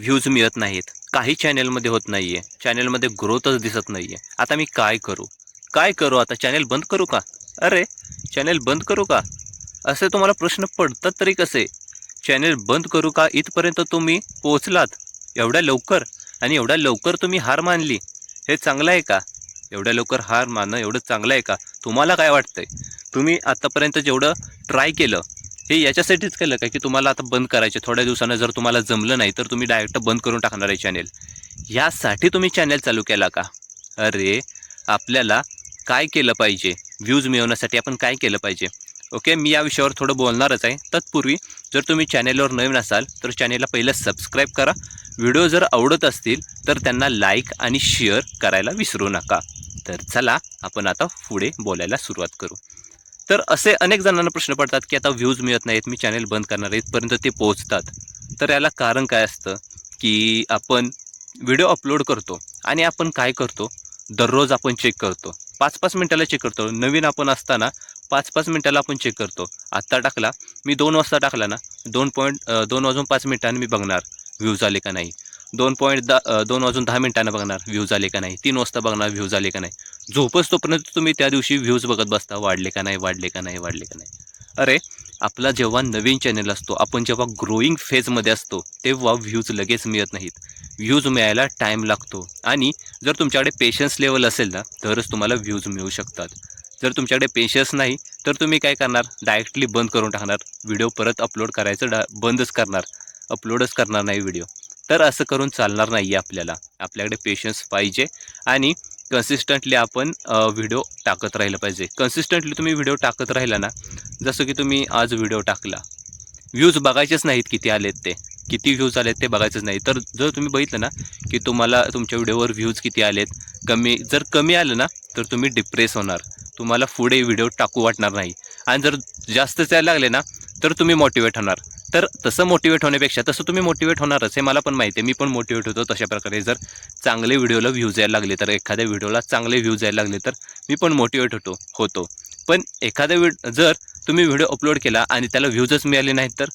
Views मिळत नाहीत. काही चॅनेलमध्ये होत नाही आहे चॅनेलमध्ये ग्रोथच दिसत नाही आहे आता मी काय करू? काय करू आता? चॅनेल बंद करू का? अरे चॅनेल बंद करू का? असे तुम्हाला प्रश्न पडतात तरी कसे? चॅनेल बंद करू का? इथपर्यंत तुम्ही पोचलात एवढ्या लवकर? आणि एवढ्या लवकर तुम्ही हार मानली. हे चांगलं आहे का? एवढ्या लवकर हार मानणं एवढं चांगलं आहे का? तुम्हाला काय वाटतंय? तुम्ही आत्तापर्यंत जेवढं ट्राय केलं हे याच्यासाठीच केलं का की तुम्हाला आता बंद करायचे थोड्या दिवसानं जर तुम्हाला जमलं नाही तर तुम्ही डायरेक्ट बंद करून टाकणार आहे चॅनेल यासाठी तुम्ही चॅनेल चालू केला का? अरे आपल्याला काय केलं पाहिजे? व्ह्यूज मिळवण्यासाठी आपण काय केलं पाहिजे? ओके मी या विषयावर थोडं बोलणारच आहे. तत्पूर्वी जर तुम्ही चॅनेलवर नवीन असाल तर चॅनेलला पहिलं सबस्क्राईब करा. व्हिडिओ जर आवडत असतील तर त्यांना लाईक आणि शेअर करायला विसरू नका. तर चला आपण आता पुढे बोलायला सुरुवात करू. तर असे अनेक जणांना प्रश्न पडतात की आता व्ह्यूज मिळत नाहीत मी चॅनेल बंद करणार आहे इथपर्यंत ते पोहोचतात. तर याला कारण काय असतं? की आपण व्हिडिओ अपलोड करतो आणि आपण काय करतो? दररोज आपण चेक करतो. पाच पाच मिनटाला चेक करतो. नवीन आपण असताना पाच पाच मिनटाला आपण चेक करतो. आत्ता टाकला मी दोन वाजता टाकला ना दोन पॉईंट दोन वाजून पाच मिनटांनी मी बघणार व्ह्यूज आले का नाही. दोन पॉईंट दा दोन वाजून दहा मिनटांना बघणार व्ह्यूज आले का नाही. तीन वाजता बघणार व्ह्यूज आले का नाही. झोपच तोपर्यंत तुम्ही त्या दिवशी व्ह्यूज बघत बसता वाढले का नाही वाढले का नाही वाढले का नाही. अरे आपला जेव्हा नवीन चॅनल असतो आपण जेव्हा ग्रोईंग फेजमध्ये असतो तेव्हा व्ह्यूज लगेच मिळत नाहीत. व्ह्यूज मिळायला टाईम लागतो. आणि जर तुमच्याकडे पेशन्स लेवल असेल ना तरच तुम्हाला व्ह्यूज मिळू शकतात. जर तुमच्याकडे पेशन्स नाही तर तुम्ही काय करणार? डायरेक्टली बंद करून टाकणार. व्हिडिओ परत अपलोड करायचं डा बंदच करणार. अपलोडच करणार नाही व्हिडिओ तर असं करून चालणार नाही आहे आपल्याला. आपल्याकडे पेशन्स पाहिजे आणि कन्सिस्टंटली आपण व्हिडिओ टाकत राहिलं पाहिजे. कन्सिस्टंटली तुम्ही व्हिडिओ टाकत राहिला ना जसं की तुम्ही आज व्हिडिओ टाकला. व्ह्यूज बघायचेच नाहीत किती आलेत ते. किती व्ह्यूज आलेत ते बघायचंच नाही. तर जर तुम्ही बघितलं ना की तुम्हाला तुमच्या व्हिडिओवर व्ह्यूज किती आलेत कमी जर कमी आलं ना तर तुम्ही डिप्रेस होणार. तुम्हाला पुढे व्हिडिओ टाकू वाटणार नाही. आणि जर जास्तच यायला लागले ना तर तुम्ही मोटिवेट होणार. तर तसं मोटिवेट होण्यापेक्षा तसं तुम्ही मोटिवेट होणारच हे मला पण माहिती आहे. मी पण मोटिवेट होतो तशा प्रकारे. जर चांगले व्हिडिओला व्ह्यूज यायला लागले तर एखाद्या व्हिडिओला चांगले व्ह्यूज यायला लागले तर मी पण मोटिवेट होतो होतो. पण एखाद्या व्हिड जर तुम्ही व्हिडिओ अपलोड केला आणि त्याला व्ह्यूजच मिळाले नाहीत तर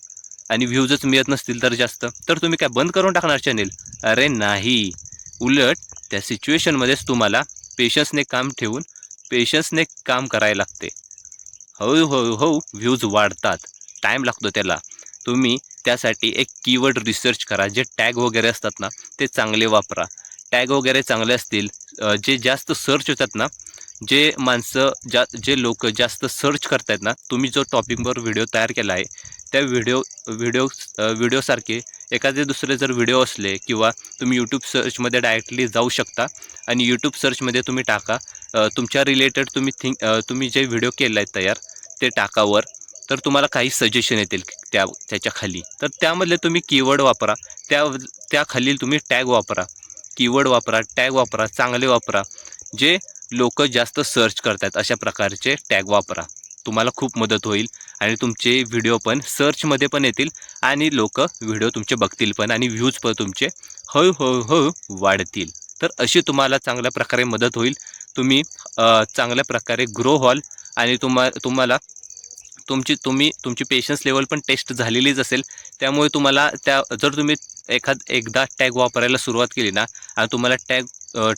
आणि व्ह्यूजच मिळत नसतील तर जास्त तर तुम्ही काय बंद करून टाकणार चॅनेल अरे नाही. उलट त्या सिच्युएशनमध्येच तुम्हाला पेशन्सने काम ठेवून पेशन्सने काम करायला लागते. हळूहळू हो, हळू व्ह्यूज वाढतात. टाईम लागतो त्याला. तुम्ही त्यासाठी एक कीवर्ड रिसर्च करा. जे टॅग वगैरे असतात ना ते चांगले वापरा. टॅग वगैरे चांगले असतील जे जास्त सर्च होतात ना जे माणसं जा जे लोक जास्त सर्च करतायत ना तुम्ही जो टॉपिकवर व्हिडिओ तयार केला आहे त्या व्हिडिओ व्हिडिओ व्हिडिओसारखे एखादे दुसरे जर व्हिडिओ असले किंवा तुम्ही यूट्यूब सर्चमध्ये डायरेक्टली जाऊ शकता आणि यूट्यूब सर्चमध्ये तुम्ही टाका तुमच्या रिलेटेड तुम्ही थिंक तुम्ही जे व्हिडिओ केला आहे तयार ते टाकावर तर तुम्हाला काही सजेशन येतील. त्या त्याच्याखाली. तर त्यामधले तुम्ही कीवर्ड वापरा. त्या त्या खालील तुम्ही टॅग वापरा. कीवर्ड वापरा टॅग वापरा चांगले वापरा. जे लोक जास्त सर्च करतात अशा प्रकारचे टॅग वापरा. तुम्हाला खूप मदत होईल आणि तुमचे व्हिडिओ पण सर्चमध्ये पण येतील आणि लोक व्हिडिओ तुमचे बघतील पण आणि व्ह्यूज पण तुमचे हळूहळू हळू वाढतील. तर अशी तुम्हाला चांगल्या प्रकारे मदत होईल. तुम्ही चांगल्या प्रकारे ग्रो व्हाल आणि तुम्हा तुम्हाला तुमची तुम्ही तुमची पेशन्स लेवल पण टेस्ट झालेलीच असेल. त्यामुळे तुम्हाला त्या जर तुम्ही एखाद एकदा टॅग वापरायला सुरुवात केली ना आणि तुम्हाला टॅग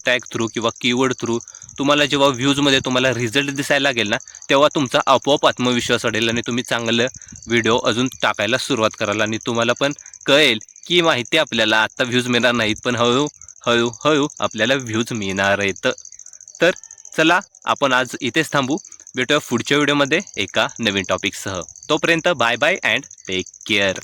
टॅग थ्रू किंवा कीवर्ड थ्रू तुम्हाला जेव्हा व्ह्यूजमध्ये तुम्हाला रिझल्ट दिसायला लागेल ना तेव्हा तुमचा आपोआप आत्मविश्वास वाढेल आणि तुम्ही चांगलं व्हिडिओ अजून टाकायला सुरुवात कराल. आणि तुम्हाला पण कळेल की माहिती आपल्याला आत्ता व्ह्यूज मिळणार नाहीत पण हळू हळू हळू आपल्याला व्ह्यूज मिळणार आहेत. तर चला आपण आज इथेच थांबू. भेटूया पुढच्या व्हिडिओमध्ये एका नवीन टॉपिकसह तोपर्यंत bye bye and take care